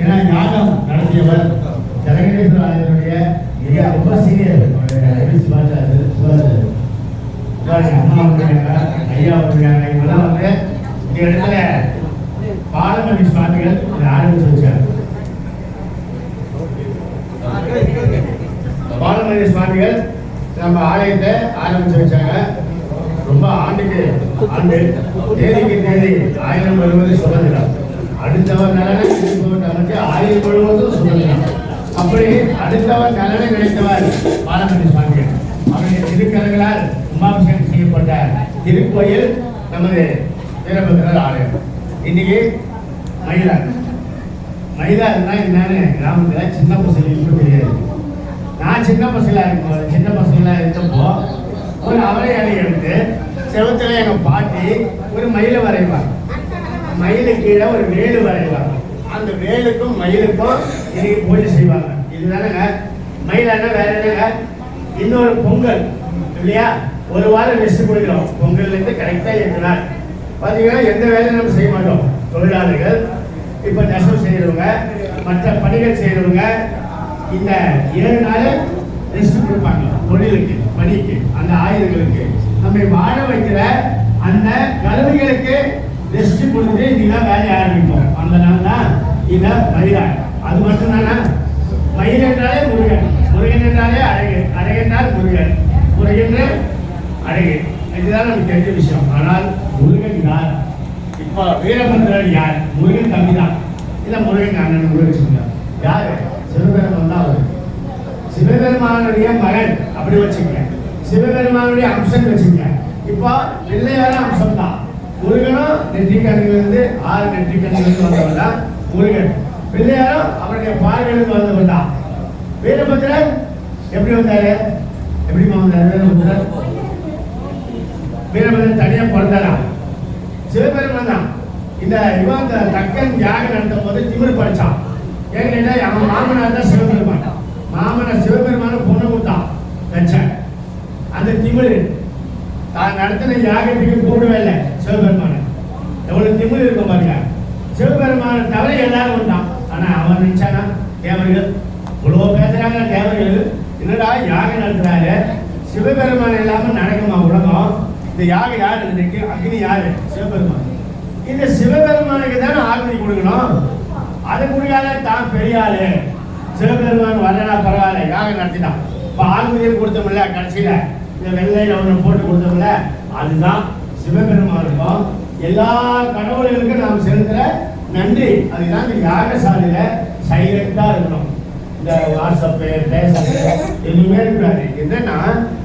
ஏன்னா ஞானம் நடத்தியவர் மிக ரொம்ப சீரியர் சிவாச்சாரியர் சிவாச்சாரியர் அம்மா ஐயா வந்துருக்காங்க இவங்கெல்லாம் வந்து இந்த இடத்துல பாலமணி சுவாமிகள் ஆரம்பிச்சு வச்சாங்க. பாலமணி சுவாமிகள் நம்ம ஆலயத்தை ஆரம்பிச்சு வச்சாங்க. ரொம்ப ஆண்டுக்கு ஆண்டு தேதிக்கு தேதி ஆயிரம் வருவது சுதந்திரம். அடுத்தவர் நலனை நினைப்பவர் நமக்கு ஆயுள் முழுவதும் சுதந்திரம். அப்படி அடுத்தவர் நலனை நினைத்தவர் பாலமணி சுவாமிகள். அவருடைய திருக்கரங்களால் கும்பாபிஷேகம் செய்யப்பட்ட திருக்கோயில் நமது வீரபத்திரர் ஆலயம். இன்னைக்கு மயிலார் வயதாகனா என்னன்னு கிராமத்தில் சின்ன பசங்களுக்கு தெரியாது நான் சின்ன பசங்களா இருக்கும்போது சின்ன பசங்களாக இருந்தப்போ ஒரு அவரை எடுத்து செவத்தில் எங்கள் பாட்டி ஒரு மயிலை வரைவாங்க. மயிலு கீழே ஒரு வேலு வரைவாங்க. அந்த வேலுக்கும் மயிலுக்கும் இன்னைக்கு பூஜை செய்வாங்க. இதுதானங்க? மயிலானா வேற என்னங்க? இன்னொரு பொங்கல் இல்லையா? ஒரு வாரம் ரெஸ்ட் கொடுக்குறோம். பொங்கல்லேருந்து கரெக்டாக கரெக்டா எட்டு நாள் பார்த்தீங்கன்னா எந்த வேலையும் நம்ம செய்ய மாட்டோம். தொழிலாளர்கள் இப்ப நெசவு செய்யறவங்க மற்ற பணிகள் செய்யறவங்க இந்த ஏழு நாள் ரெஸ்ட் கொடுப்பாங்க. தொழிலுக்கு பணிக்கு அந்த ஆயுதங்களுக்கு. நம்மை வாழ வைக்கிற அந்த கருவிகளுக்கு ரெஸ்ட் கொடுத்து இன்னைக்கு வேலையை ஆரம்பிப்போம். அந்த நாள் தான் இத மயிலாள் அது மட்டும் தானே மயில் என்றாலே முருகன். முருகன் என்றாலே அழகு. அழகென்றால் முருகன். முருகன்று அழகு. இதுதான் நமக்கு தெரிஞ்ச விஷயம். ஆனால் முருகன் யார்? இப்போ வீரபந்திரன் யார்? முருகன் தம்பி தான் இல்லை முருகன் அண்ணன் முருகன் யாரு? சிவபெருமான் தான் அவர். சிவபெருமானுடைய மகன் அப்படி வச்சுக்க சிவபெருமானுடைய அம்சம் வச்சுக்க இப்போ வெள்ளையான அம்சம் தான் முருகனும் நெற்றிக்கண்ணிலிருந்து ஆறு நெற்றிக்கண்ணிலிருந்து வந்தவன் தான் முருகன். பிள்ளையாரும் அவருடைய பார்வையிலிருந்து வந்தவன் தான் வீரபத்திரன் எப்படி வந்தாரு? எப்படிமா வந்தாரு வீரபத்திரன் வீரபத்திரன் தனியா பிறந்தாரா? சிவபெருமான் தான் இந்த இவன் இந்த தக்கன் யாகம் நடத்தும் போது திமிரு படிச்சான். ஏன்னு கேட்டா அவன் மாமனார் தான் சிவபெருமான். மாமனார் சிவபெருமான பொண்ணு கொடுத்தான். வச்சேன் அந்த திமிரு. தான் நடத்தின யாகத்துக்கு கூடவே இல்லை சிவபெருமான. எவ்வளவு திமிரு இருக்கும் பாருங்க. சிவபெருமான தவிர எல்லாரும் வந்தான் ஆனா அவன் நினைச்சானா தேவர்கள்? இவ்வளவு பேசுறாங்க தேவர்கள். என்னடா யாகம் நடத்துறாரு? சிவபெருமான் இல்லாம நடக்குமா உலகம்? இந்த யாகம் யார் இருக்கு அக்னி யாரு? சிவபெருமான். இந்த சிவபெருமானுக்கு தானே ஆகுதி கொடுக்கணும்? அது கொடுக்காத தான் பெரிய ஆளு. சிவபெருமான் வரடா பரவாயில்ல யாகம் நடத்திட்டான். இப்போ ஆகுதியும் கொடுத்தோம்ல கடைசியில். இந்த வெள்ளையில் ஒண்ணு போட்டு கொடுத்தோம்ல அதுதான் சிவபெருமானுக்கும் எல்லா கடவுள்களுக்கும் நாம் செலுத்துற நன்றி. அதுதான் இந்த யாகசாலையில் சைலண்டாக இருக்கணும். இந்த வாட்ஸ்அப்பு பேசப்பு எதுவுமே இருக்காது. என்னன்னா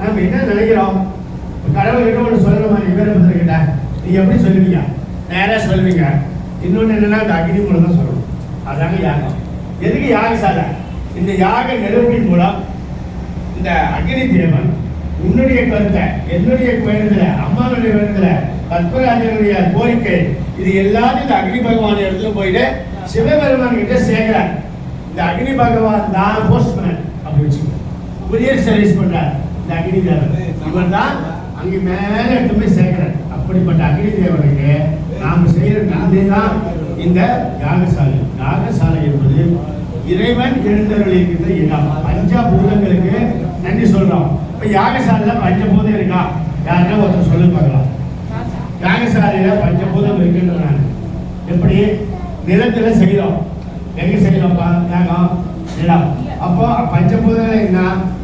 நம்ம என்ன நினைக்கிறோம்? கடவுள்கிட்ட ஒன்று சொல்லணுமா இவர் வீரபத்திரகிட்ட நீ எப்படி சொல்லுவீங்க நேராக சொல்லுவீங்க இன்னொன்று என்னன்னா இந்த அக்னி மூலம் தான் சொல்லணும். அதாங்க யாகம். எதுக்கு யாகசாலை? இந்த யாக நெருப்பின் மூலம் இந்த அக்னி தேவன் உன்னுடைய கருத்தை என்னுடைய வேண்டுதல அம்மாவுடைய வேண்டுதல பத்மராஜனுடைய கோரிக்கை இது எல்லாத்தையும் இந்த அக்னி பகவான் இடத்துல போயிட்டு சிவபெருமான் கிட்ட சேர்க்கிறார். இந்த அக்னி பகவான் போஸ்ட் பண்ணுறேன் அப்படி வச்சுக்கோ புதிய சர்வீஸ் பண்றார் இந்த அக்னி தேவன். இவர் தான் அங்கே மேலே எடுத்து போய் சேர்க்கிறார். அப்படிப்பட்ட அக்னி தேவனுக்கு நாம செய்யற காந்தி தான் இந்த யாகசாலை யாகசாலை என்பது இறைவன் எழுந்தருளிருக்கின்ற இடம். பஞ்சபூதங்களுக்கு நன்றி சொல்றோம். இப்ப யாகசாலையில பஞ்சபூதம் இருக்கா? யாருன்னா ஒருத்தர் சொல்லி பார்க்கலாம். யாகசாலையில பஞ்சபூதம் இருக்குன்றாங்க எப்படி? நிலத்துல செய்யறோம் எங்க செய்யறோம்ப்பா யாகம் நிலம். அப்போ பஞ்சபூதங்கள் என்ன?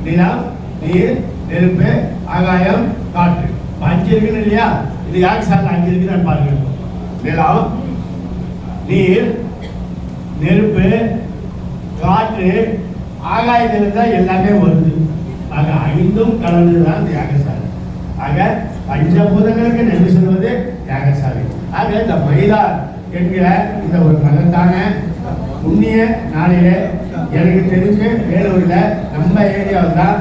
நிலம் நீர் நெருப்பு ஆகாயம் காற்று. இப்ப அஞ்சு இருக்குன்னு இல்லையா? இது யாகசாலை அஞ்சு இருக்குன்னு பாருங்க. நிலம் நீர் நெருப்பு காற்று ஆகாயத்திலிருந்து தான் எல்லாமே வருது. ஆக ஐந்தும் கலந்து தான் யாகசாலை ஆக பஞ்சபூதங்களுக்கு நன்றி சொல்வது யாகசாலை ஆக இந்த மயிலார் என்கிற இந்த ஒரு மகத்தான புண்ணிய நாளிலே எனக்கு தெரிஞ்சு வேலூரில் நம்ம ஏரியாவில் தான்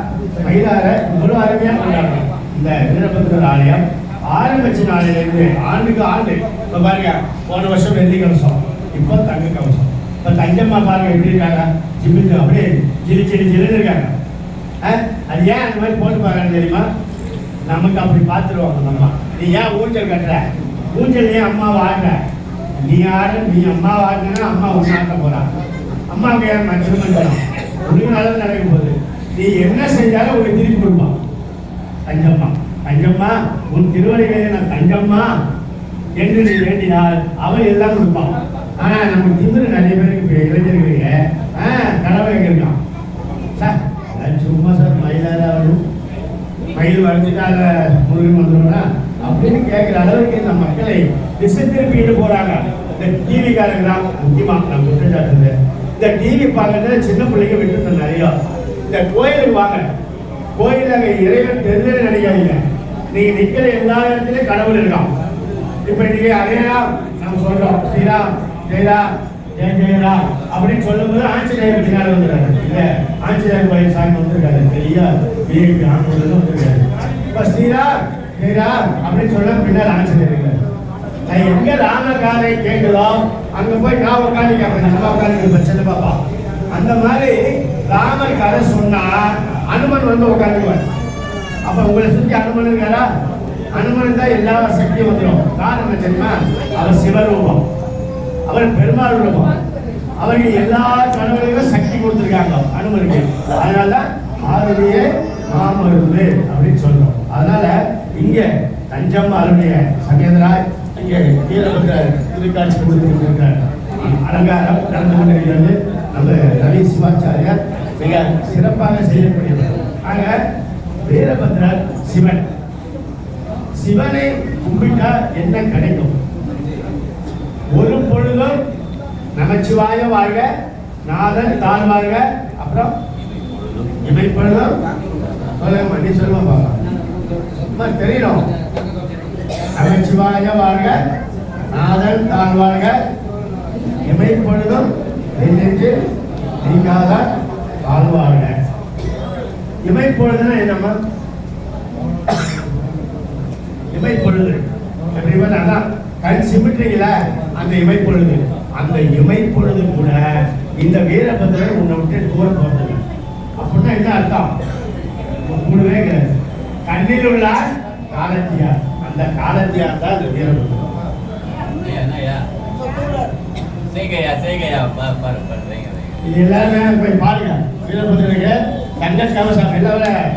மயிலாரை இவ்வளோ அருமையாக கொண்டாடுறோம் இந்த வீரபத்திரர் ஆலயம் ஆரம்பிச்ச நாளிலிருந்து ஆண்டுக்கு ஆண்டு இப்போ பாருங்க போன வருஷம் வெள்ளி கவசம் இப்போ தங்க கவசம். இப்போ தஞ்சம்மா பாருங்க எப்படி இருக்காங்க? ஜிம்மிக்கு அப்படியே ஜிலி ஜிலி ஜிலுன்னு இருக்காங்க. ஆ? அது ஏன் அந்த மாதிரி போட்டு பாருங்க தெரியுமா? நமக்கு அப்படி பார்த்துருவாங்க நம்ம அம்மா. நீ ஏன் ஊஞ்சல் கட்டுற? ஊஞ்சல் ஏன் அம்மா வாடுற நீ ஆடு நீ அம்மா வாடுனா அம்மா உன்னாட்ட ஆட்ட போறா. அம்மாவுக்கு ஏன் மனுஷன் தரும் ஒரு நாள் நடக்கும் போது நீ என்ன செஞ்சாலும் உனக்கு திருப்பி கொடுப்பான். தஞ்சம்மா. தஞ்சம்மா உன் திருவடிகளை நான் தஞ்சம்மா என்று நீ வேண்டினால் அவன் எல்லாம் கொடுப்பான் ஆனா நம்ம திமிரு நிறைய பேருக்கு இளைஞர்களுக்கு ஆ, கடவுள் எங்க இருக்கான் சார் சும்மா சார் மயிலாவது மயில் அதை முருகன் வந்துடும்னா அப்படின்னு கேட்குற அளவுக்கு இந்த மக்களை திசை திருப்பிட்டு போறாங்க. இந்த டிவிக்காரங்க தான். முக்கியமா நான் குற்றச்சாட்டு இந்த டிவி பார்க்கறது சின்ன பிள்ளைங்க விட்டுருந்தேன் நிறைய. இந்த கோயிலுக்கு வாங்க. கோயிலில் இறைவன் தெரியல நினைக்காதீங்க நீங்க நிக்கிற எல்லா இடத்துலயும் கடவுள் இருக்கான். இப்ப நீங்க அதேதான் நம்ம சொல்றோம். ஸ்ரீராம் ஜெயராம் ஜெய ஜெயராம் அப்படின்னு சொல்லும்போது ஆஞ்சநேயர் பின்னால வந்துருக்காரு. இல்ல ஆஞ்சநேயர் கோயில் சாமி வந்திருக்காரு. பெரிய பிஏபி ஆண்டு வந்திருக்காரு. இப்ப ஸ்ரீராம் ஜெயராம் அப்படின்னு சொல்ல பின்னால் ஆஞ்சநேயர் நான் எங்க ராமகாலை கேட்குதோ அங்க போய் நான் உட்காந்து கேட்பேன். நம்ம உட்காந்து பிரச்சனை பாப்பா. அந்த மாதிரி ராமர் கதை சொன்னா அனுமன் வந்து உட்காந்துக்குவார் அப்ப உங்களை சுத்தி அனுமன் இருக்காரா? அனுமன் தான் எல்லா சக்தியும் வந்துடும் காரணம் தெரியுமா? அவர் சிவரூபம். அவர் பெருமாள் ரூபம். அவருக்கு எல்லா கடவுளையும் சக்தி கொடுத்துருக்காங்க அனுமனுக்கு. அதனால ஆருடைய மாமருந்து அப்படின்னு சொல்றோம். அதனால இங்க தஞ்சம் அருடைய சமேந்திராய் இங்கே வீரபத்ர திருக்காட்சி கொடுத்துருக்கிறார் அலங்காரம் நடந்து கொண்டிருக்கிறது. நம்ம ரவி சிவாச்சாரியார் மிக சிறப்பாக செய்யக்கூடியவர். ஆக வீரபத்ரர் சிவன். சிவனை கும்பிட்டால் என்ன கிடைக்கும்? ஒரு பொழுதும் நமச்சிவாய வாழ்க நாதன் தான் வாழ்க அப்புறம் இமைப்பொழுதும் சொல்லுங்க நீ சொல்லுமா பாப்பா சும்மா தெரியணும் நமச்சிவாய வாழ்க நாதன் தான் வாழ்க இமைப்பொழுதும் நெஞ்சு நீங்காத வாழ்வாழ்க இமைப்பொழுதுன்னா என்னம்மா இமைப்பொழுது. எப்படி பார்த்தா அதான் கண் சிமிட்டுறீங்களா அந்த இமைப்பொழுது. அந்த இமைப்பொழுது கூட இந்த வீரபத்திரன் உன்னை விட்டு தூரம் போறது. அப்படின்னா என்ன அர்த்தம்? கூடவே கிடையாது. கண்ணில் உள்ள காலத்தியார். அந்த காலத்தியார் தான் இந்த வீரபத்திரன். செய்கையா செய்கையா பாரு. இது எல்லாருமே போய் பாருங்க. வீரபத்திரனுக்கு தங்க கவசம் எல்லாரும்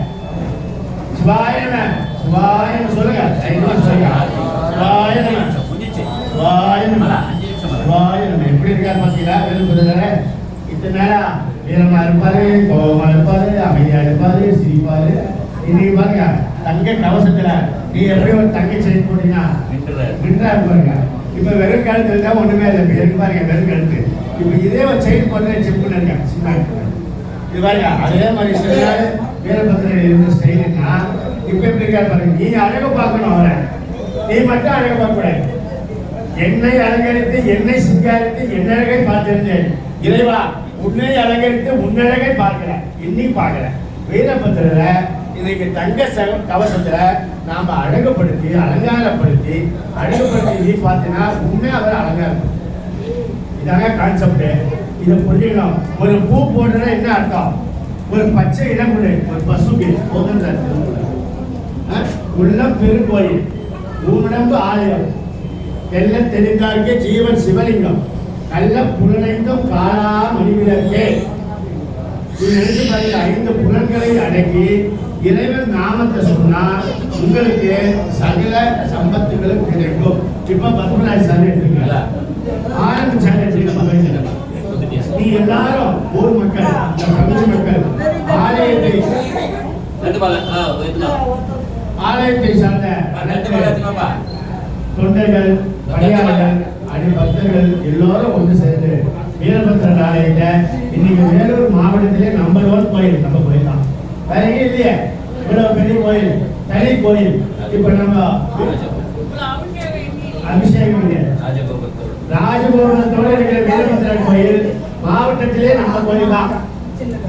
சிவாய நம சிவாய நம சொல்லுங்க. ஐநூறு சொல்லுங்க. சிவாய நம முடிஞ்சிச்சு. சிவாய நம அதான், அஞ்சு நிமிஷம் வரும். சிவாய நம எப்படி இருக்காரு பார்த்தீங்களா வீரபத்திரன் இத்தனை நேரா வீரமா இருப்பாரு கோபமா இருப்பாரு அமைதியா இருப்பாரு சிரிப்பாரு. இன்னைக்கு பாருங்க தங்க கவசத்துல நீ எப்படி ஒரு தங்க செயின் போட்டீங்கன்னா. மின்றா பாருங்க. இப்ப வெறும் கழுத்து இருந்தா ஒண்ணுமே இல்லை. இருக்கு பாருங்க வெறும் கழுத்து. இப்ப இதே ஒரு செயின் போட்டு சிப்புன்னு இருக்காங்க சின்ன இது பாருங்க அதே மாதிரி சில நாள் வீரபத்திரன் இருந்த ஸ்டைலுன்னா இப்ப எப்படி பாருங்க நீ அழகு பார்க்கணும் அவரை. நீ மட்டும் அழகு பார்க்கக்கூடாது. என்னை அலங்கரித்து என்னை சிங்காரித்து என் அழகை பார்த்திருந்தேன். இறைவா உன்னை அலங்கரித்து உன்னழகை பார்க்கிறேன். இன்னைக்கு பார்க்கிறேன். வீரபத்திரல இன்னைக்கு தங்க சக- கவசத்துல நாம அழகுபடுத்தி அலங்காரப்படுத்தி அழகுபடுத்தி நீ பார்த்தீங்கன்னா உண்மை அவர் அலங்காரம். இதாங்க கான்செப்ட் இதை புரிஞ்சுக்கணும். ஒரு பூ போடுறதுனா என்ன அர்த்தம்? ஒரு பச்சை இடம் கொடு. ஒரு பசுக்கு முதல்ல உள்ள பெருங்கோயில் உடம்பு ஆலயம். தெல்ல தெரிந்தார்க்கே ஜீவன் சிவலிங்கம். கள்ள புலனைந்தும் காலா மணிவிளக்கே இது பாருங்க ஐந்து புலன்களை அடக்கி இறைவன் நாமத்தை சொன்னா உங்களுக்கு சகல சம்பத்துகளும் கிடைக்கும். இப்ப பத்மநாஜ் சாமி எடுத்துக்கல ஆரம்ப சாமி எல்லாரும் ஊர் மக்கள் இந்த பகுதி மக்கள் ஆலயத்தை. ஆலயத்தை சார்ந்த. தொண்டர்கள் பணியாளர்கள் அடி பக்தர்கள் எல்லாரும் ஒன்று சேர்ந்து வீரபத்திரன் ஆலயத்தை இன்னைக்கு வேலூர் மாவட்டத்திலே நம்பர் ஒன் கோயில் நம்ம கோயில் தான் வேற எங்கேயும் இல்லையே இவ்வளவு பெரிய கோயில் தனி கோயில் இப்ப நம்ம அபிஷேகம். ராஜகோபுரத்தோடு இருக்கிற வீரபத்திரன் கோயில் மாவட்டத்திலே நாலு கோயில் தான்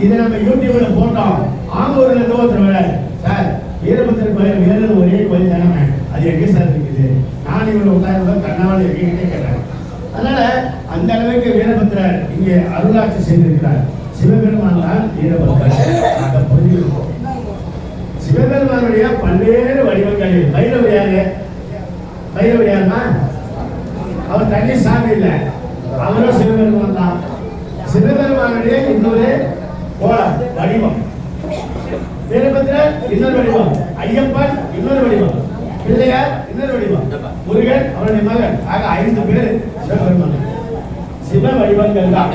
இது நம்ம யூடியூப்ல போட்டோம். ஆம்பூர்ல இருந்து ஒருத்தர் சார் வீரபத்திர கோயில் வேறு ஒரே கோயில் தானே அது எங்கே சார் இருக்குது? நான் இவ்வளோ உட்கார்ந்து தான் கண்ணாமல் எங்ககிட்டே கேட்டேன் அதனால அந்த அளவுக்கு வீரபத்திரர் இங்கே அருளாட்சி செய்திருக்கிறார். சிவபெருமான் தான் வீரபத்திரர். அதை புரிஞ்சுருக்கோம் சிவபெருமானுடைய பல்வேறு வடிவங்களில் பைரவர் யாரு? பைரவர் யாருன்னா அவர் தண்ணி சாமி இல்லை அவரும் சிவபெருமான் தான் சிவபெருமானுடைய இன்னொரு கோலம் வடிவம். வீரபத்ரர் இன்னொரு வடிவம். ஐயப்பன் இன்னொரு வடிவம். பிள்ளையார் இன்னொரு வடிவம். முருகன் அவருடைய மகன். ஆக ஐந்து பேர் சிவபெருமான். சிவ வடிவங்கள் தான்.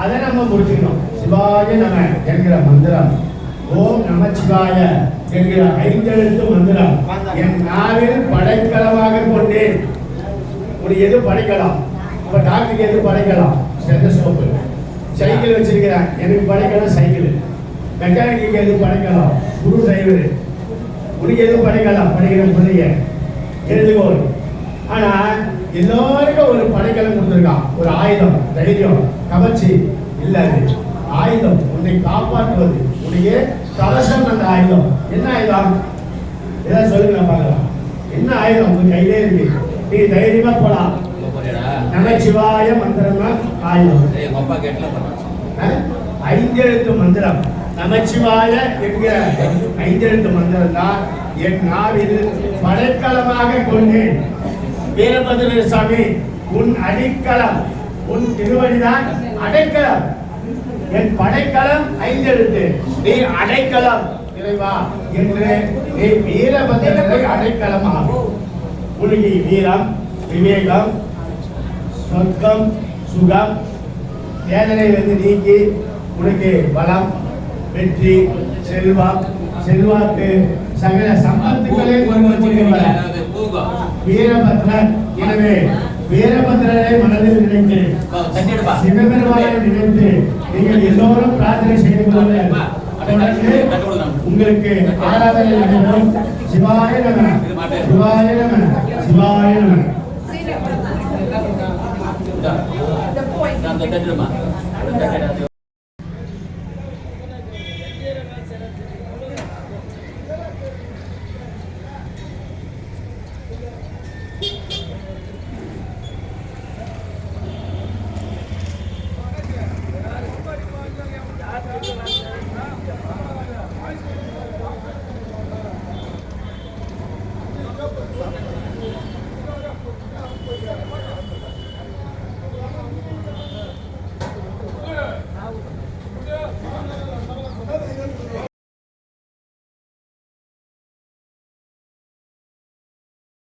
அதை நம்ம முடிச்சுக்கணும். சிவாய நம என்கிற மந்திரம். ஓம் நம சிவாய என்கிற ஐந்தெழுத்து மந்திரம். என் நாவில் படைக்கலமாக கொண்டேன். உனக்கு எது படைக்கலாம்? உங்க டாக்டருக்கு எது படைக்கலாம்? ஸ்டெத்தஸ்கோப்பு சைக்கிள் வச்சிருக்கிறேன். எனக்கு படைக்கலாம் சைக்கிள். மெக்கானிக்கு எது படைக்கலாம். குரு டிரைவர் உனக்கு எது படைக்கலாம்? படிக்கிற பிள்ளைய. எழுதுகோள் ஆனா எல்லாருக்கும் ஒரு படைக்கலம் கொடுத்துருக்கான். ஒரு ஆயுதம் தைரியம் கவர்ச்சி இல்ல அது ஆயுதம் உன்னை காப்பாற்றுவது. உன்னுடைய கவசம் அந்த ஆயுதம். என்ன ஆயுதம்? ஏதாவது சொல்லுங்க பார்க்கலாம். என்ன ஆயுதம்? உங்க கையிலே இருக்கு. நீ தைரியமா போலாம். நமச்சிவாய மந்திரம் தான் ஆயுதம் அப்பா கேட்டல ஐந்தெழுத்து மந்திரம். நமச்சிவாய என்கிற ஐந்தெழுத்து மந்திரம் தான் என் நாவில் படைக்கலமாக கொண்டேன். வீரபத்ர சாமி உன் அடிக்கலம் உன் திருவடிதான் அடைக்கலம். என் படைக்கலம் ஐந்தெழுத்து. நீ அடைக்கலம் இறைவா என்று நீ வீரபத்ரனை அடைக்கலமாகும். உனக்கு வீரம் விவேகம் சொர்க்கம் சுகம் வேதனை வந்து நீக்கி உனக்கு பலம் வெற்றி செல்வம் செல்வாக்கு சகல சம்பத்துக்களை வீரபத்ரன். எனவே வீரபத்ரனை மனதில் நினைத்து சிவபெருமானை நினைத்து நீங்கள் எல்லோரும் பிரார்த்தனை செய்து கொள்ளுங்கள். தொடர்ந்து உங்களுக்கு ஆராதனை நடைபெறும் சிவாய நம சிவாய நம சிவாய நம. நான் தட்டிடுமா